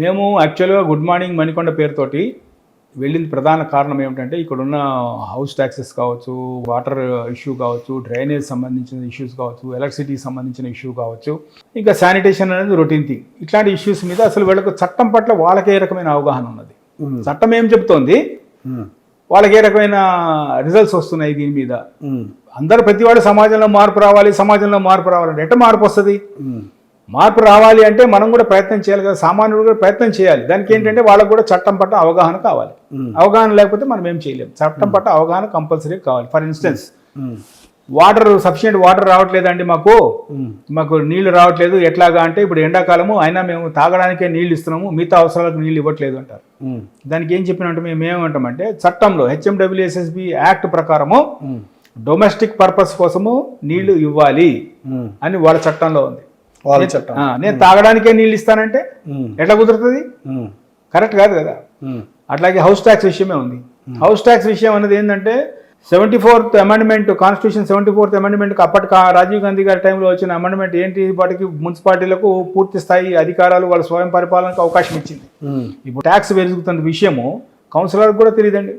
మేము యాక్చువల్గా good morning Manikonda పేరుతోటి వెళ్ళింది ప్రధాన కారణం ఏమిటంటే ఇక్కడున్న హౌస్ ట్యాక్సెస్ కావచ్చు వాటర్ ఇష్యూ కావచ్చు డ్రైనేజ్ సంబంధించిన ఇష్యూస్ కావచ్చు ఎలక్ట్రిసిటీకి సంబంధించిన ఇష్యూ కావచ్చు ఇంకా శానిటేషన్ అనేది రొటీన్ థింగ్ ఇట్లాంటి ఇష్యూస్ మీద అసలు వీళ్ళకు చట్టం పట్ల వాళ్ళకి ఏ రకమైన అవగాహన ఉన్నది. చట్టం ఏం చెప్తోంది? వాళ్ళకి ఏ రకమైన రిజల్ట్స్ వస్తున్నాయి దీని మీద? అందరు ప్రతివాడు సమాజంలో మార్పు రావాలి సమాజంలో మార్పు రావాలంటే ఎట్ట మార్పు వస్తుంది? మార్పు రావాలి అంటే మనం కూడా ప్రయత్నం చేయాలి కదా సామాన్యుడు కూడా ప్రయత్నం చేయాలి. దానికి ఏంటంటే వాళ్ళకు కూడా చట్టం పట్ల అవగాహన కావాలి. అవగాహన లేకపోతే మనం ఏం చేయలేం. చట్టం పట్ల అవగాహన కంపల్సరీ కావాలి. For instance water sufficient water రావట్లేదండి మాకు. మాకు నీళ్ళు రావట్లేదు. ఎట్లాగా అంటే ఇప్పుడు ఎండాకాలము అయినా మేము తాగడానికే నీళ్ళు ఇస్తున్నాము. మిగతా అవసరాలకు నీళ్ళు ఇవ్వట్లేదు అంటారు. దానికి ఏం చెప్పినట్టు మేము ఏమంటామంటే చట్టంలో హెచ్ఎండబ్ల్యూఎస్ఎస్బి యాక్ట్ ప్రకారము డొమెస్టిక్ పర్పస్ కోసము నీళ్ళు ఇవ్వాలి. అని వాళ్ళ చట్టంలో ఉంది. నేను తాగడానికే నీళ్ళు ఇస్తానంటే ఎట్లా కుదురుతుంది? కరెక్ట్ కాదు కదా. అట్లాగే హౌస్ ట్యాక్స్ విషయమే ఉంది. హౌస్ ట్యాక్స్ విషయం అనేది ఏంటంటే seventy fourth amendment constitution seventy fourth amendment అప్పటి రాజీవ్ గాంధీ గారి టైంలో వచ్చిన అమెండ్మెంట్ ఏంటి? వాటికి మున్సిపాలిటీలకు పూర్తి స్థాయి అధికారాలు వాళ్ళ స్వయం పరిపాలనకు అవకాశం ఇచ్చింది. ఇప్పుడు ట్యాక్స్ పెరుగుతున్న విషయము కౌన్సిలర్కి కూడా తెలియదండి.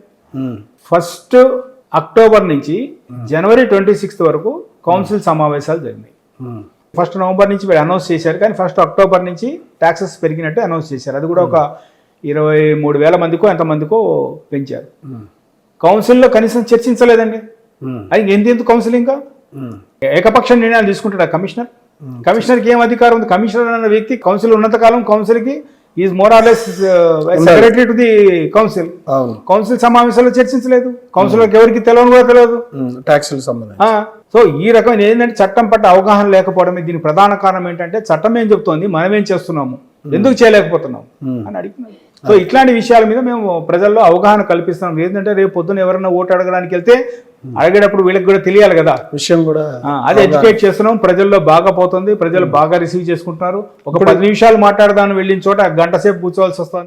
ఫస్ట్ అక్టోబర్ నుంచి జనవరి ట్వంటీ సిక్స్త్ వరకు కౌన్సిల్ సమావేశాలు జరిగినాయి. ఫస్ట్ నవంబర్ నుంచి వీళ్ళు అనౌన్స్ చేశారు. కానీ ఫస్ట్ అక్టోబర్ నుంచి ట్యాక్సెస్ పెరిగినట్టు అనౌన్స్ చేశారు. అది కూడా ఒక ఇరవై మూడు వేల మందికో ఎంతమందికో పెంచారు. కౌన్సిల్లో కనీసం చర్చించలేదండి. ఉమ్, అది ఎందుకు కౌన్సిల్ ఇంకా? ఉమ్, ఏకపక్ష నిర్ణయాలు తీసుకుంటాడు కమిషనర్ కమిషనర్కి ఏం అధికారం ఉంది? కమిషనర్ అన్న వ్యక్తి కౌన్సిల్ ఉన్నంతకాలం కౌన్సిల్కి is more or less secretary to the council అవును. కౌన్సిల్ సమావేశాల్లో చర్చించలేదు. కౌన్సిలర్కి ఎవరికి తెలియని కూడా తెలియదు సంబంధించి. ఆ, సో ఈ రకమైన ఏంటంటే చట్టం పట్ల అవగాహన లేకపోవడమే దీనికి ప్రధాన కారణం ఏంటంటే చట్టం ఏం చెప్తోంది? మనం ఏం చేస్తున్నాము? ఎందుకు చేయలేకపోతున్నాం. అని అడుగుతున్నాడు సో ఇట్లాంటి విషయాల మీద మేము ప్రజల్లో అవగాహన కల్పిస్తున్నాం. ఏంటంటే రేపు పొద్దున ఎవరైనా ఓటు అడగడానికి వెళ్తే అడిగేటప్పుడు వీళ్ళకి కూడా తెలియాలి కదా. విషయం కూడా అది ఎడ్యుకేట్ చేస్తున్నాం. ప్రజల్లో బాగా పోతుంది. ప్రజలు బాగా రిసీవ్ చేసుకుంటున్నారు. ఒక పది నిమిషాలు మాట్లాడదాన్ని వెళ్ళిన చోట గంట సేపు కూర్చోవాల్సి వస్తుంది.